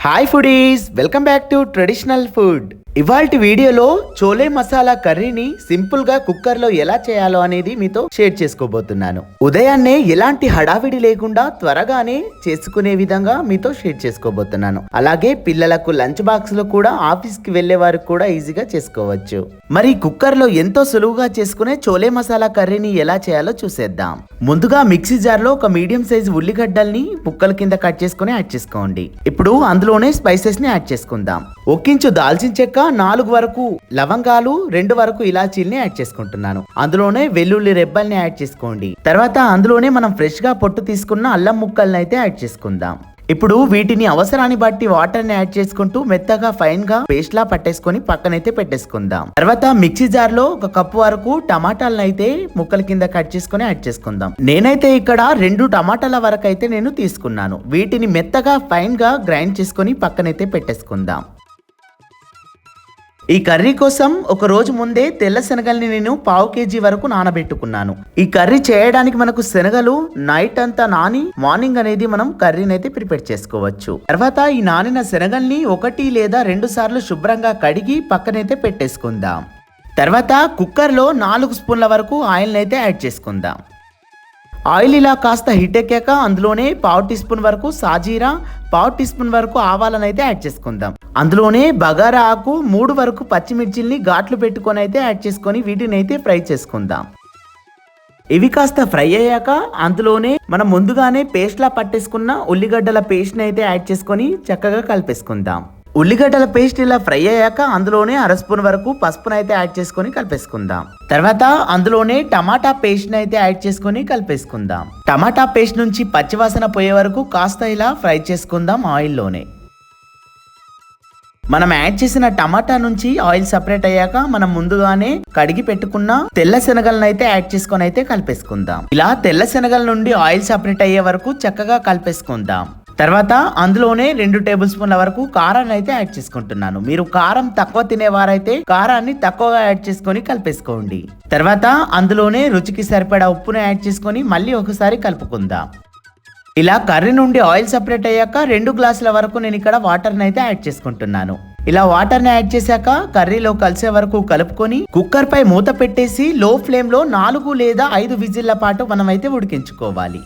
Hi foodies welcome back to traditional food ఇవాల్టి వీడియోలో చోలే మసాలా కర్రీని సింపుల్గా కుక్కర్లో ఎలా చేయాలో అనేది మీతో షేర్ చేసుకోబోతున్నాను. ఉదయాన్నే ఎలాంటి హడావిడి లేకుండా త్వరగానే చేసుకునే విధంగా మీతో షేర్ చేసుకోబోతున్నాను. అలాగే పిల్లలకు లంచ్ బాక్స్లో కూడా ఆఫీస్కి వెళ్ళే వారికి కూడా ఈజీగా చేసుకోవచ్చు. మరి కుక్కర్లో ఎంతో సులువుగా చేసుకునే చోలే మసాలా కర్రీని ఎలా చేయాలో చూసేద్దాం. ముందుగా మిక్సీ జార్లో ఒక మీడియం సైజ్ ఉల్లిగడ్డల్ని ముక్కల కింద కట్ చేసుకుని యాడ్ చేసుకోండి. ఇప్పుడు అందులోనే స్పైసెస్ని యాడ్ చేసుకుందాం. ఒక్కించు దాల్చిన చెక్క నాలుగు వరకు లవంగాలు రెండు వరకు ఇలాచీల్ని యాడ్ చేసుకుంటున్నాను. అందులోనే వెల్లుల్లి రెబ్బల్ని యాడ్ చేసుకోండి. తర్వాత అందులోనే మనం ఫ్రెష్గా పొట్టు తీసుకున్న అల్లం ముక్కల్ని అయితే యాడ్ చేసుకుందాం. ఇప్పుడు వీటిని అవసరాన్ని బట్టి వాటర్ని యాడ్ చేసుకుంటూ మెత్తగా ఫైన్గా పేస్ట్ లా పట్టేసుకొని పక్కనైతే పెట్టేసుకుందాం. తర్వాత మిక్సీ జార్లో ఒక కప్పు వరకు టమాటాలను అయితే ముక్కల కింద కట్ చేసుకొని యాడ్ చేసుకుందాం. నేనైతే ఇక్కడ రెండు టమాటాల వరకు అయితే నేను తీసుకున్నాను. వీటిని మెత్తగా ఫైన్గా గ్రైండ్ చేసుకొని పక్కనైతే పెట్టేసుకుందాం. ఈ కర్రీ కోసం ఒక రోజు ముందే తెల్ల శనగల్ని నేను పావు కేజీ వరకు నానబెట్టుకున్నాను. ఈ కర్రీ చేయడానికి మనకు శనగలు నైట్ అంతా నాని మార్నింగ్ అనేది మనం కర్రీని అయితే ప్రిపేర్ చేసుకోవచ్చు. తర్వాత ఈ నానిన శనగల్ని ఒకటి లేదా రెండు సార్లు శుభ్రంగా కడిగి పక్కనైతే పెట్టేసుకుందాం. తర్వాత కుక్కర్లో నాలుగు స్పూన్ల వరకు ఆయిల్ని అయితే యాడ్ చేసుకుందాం. ఆయిల్ ఇలా కాస్త హిట్ ఎక్కాక అందులోనే పావు టీ స్పూన్ వరకు సాజీరా పావు టీ స్పూన్ వరకు ఆవాలను అయితే యాడ్ చేసుకుందాం. అందులోనే బగారా ఆకు మూడు వరకు పచ్చిమిర్చిల్ని ఘాట్లు పెట్టుకొని అయితే యాడ్ చేసుకొని వీటిని అయితే ఫ్రై చేసుకుందాం. ఇవి కాస్త ఫ్రై అయ్యాక అందులోనే మనం ముందుగానే పేస్ట్లా పట్టేసుకున్న ఉల్లిగడ్డల పేస్ట్ని అయితే యాడ్ చేసుకొని చక్కగా కలిపేసుకుందాం. ఉల్లిగడ్డల పేస్ట్ ఇలా ఫ్రై అయ్యాక అందులోనే అర స్పూన్ వరకు పసుపును అయితే యాడ్ చేసుకొని కలిపేసుకుందాం. తర్వాత అందులోనే టమాటా పేస్ట్ని అయితే యాడ్ చేసుకొని కలిపేసుకుందాం. టమాటా పేస్ట్ నుంచి పచ్చివాసన పోయే వరకు కాస్త ఇలా ఫ్రై చేసుకుందాం ఆయిల్లోనే. మనం యాడ్ చేసిన టమాటా నుంచి ఆయిల్ సపరేట్ అయ్యాక మనం ముందుగానే కడిగి పెట్టుకున్న తెల్ల శనగలను అయితే యాడ్ చేసుకొని అయితే కలిపేసుకుందాం. ఇలా తెల్ల శనగల నుండి ఆయిల్ సపరేట్ అయ్యే వరకు చక్కగా కలిపేసుకుందాం. తర్వాత అందులోనే రెండు టేబుల్ స్పూన్ల వరకు కారాన్ని అయితే యాడ్ చేసుకుంటున్నాను. మీరు కారం తక్కువ తినేవారైతే కారాన్ని తక్కువగా యాడ్ చేసుకొని కలిపేసుకోండి. తర్వాత అందులోనే రుచికి సరిపడా ఉప్పును యాడ్ చేసుకొని మళ్ళీ ఒకసారి కలుపుకుందాం. ఇలా కర్రీ నుండి ఆయిల్ సపరేట్ అయ్యాక రెండు గ్లాసుల వరకు నేను ఇక్కడ వాటర్ని అయితే యాడ్ చేసుకుంటున్నాను. ఇలా వాటర్ని యాడ్ చేశాక కర్రీలో కలిసే వరకు కలుపుకొని కుక్కర్ పై మూత పెట్టేసి లో ఫ్లేమ్లో నాలుగు లేదా ఐదు విజిల్ల పాటు మనం అయితే ఉడికించుకోవాలి.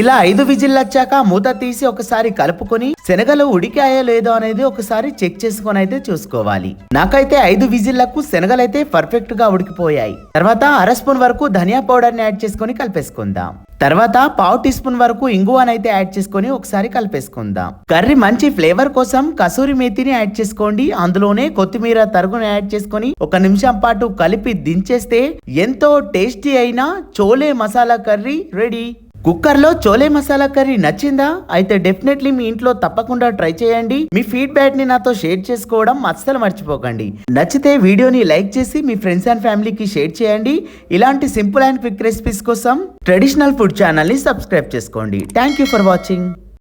ఇలా ఐదు విజిల్లు వచ్చాక మూత తీసి ఒకసారి కలుపుకొని శనగలు ఉడికాయో లేదో అనేది ఒకసారి చెక్ చేసుకొని అయితే చూసుకోవాలి. నాకైతే ఐదు విజిల్లకు శనగలైతే పర్ఫెక్ట్గా ఉడికిపోయాయి. తర్వాత అర స్పూన్ వరకు ధనియా పౌడర్ని యాడ్ చేసుకొని కలిపేసుకుందాం. తర్వాత పావు టీ స్పూన్ వరకు ఇంగువనైతే యాడ్ చేసుకొని ఒకసారి కలిపేసుకుందాం. కర్రీ మంచి ఫ్లేవర్ కోసం కసూరి మేతిని యాడ్ చేసుకోండి. అందులోనే కొత్తిమీర తరుగును యాడ్ చేసుకొని ఒక నిమిషం పాటు కలిపి దించేస్తే ఎంతో టేస్టీ అయిన చోలే మసాలా కర్రీ రెడీ. కుక్కర్లో చోలే మసాలా కర్రీ నచ్చిందా? అయితే డెఫినెట్లీ మీ ఇంట్లో తప్పకుండా ట్రై చేయండి. మీ ఫీడ్బ్యాక్ని నాతో షేర్ చేసుకోవడం అస్సలు మర్చిపోకండి. నచ్చితే వీడియోని లైక్ చేసి మీ ఫ్రెండ్స్ అండ్ ఫ్యామిలీకి షేర్ చేయండి. ఇలాంటి సింపుల్ అండ్ క్విక్ రెసిపీస్ కోసం ట్రెడిషనల్ ఫుడ్ ఛానల్ని సబ్స్క్రైబ్ చేసుకోండి. Thank you for watching.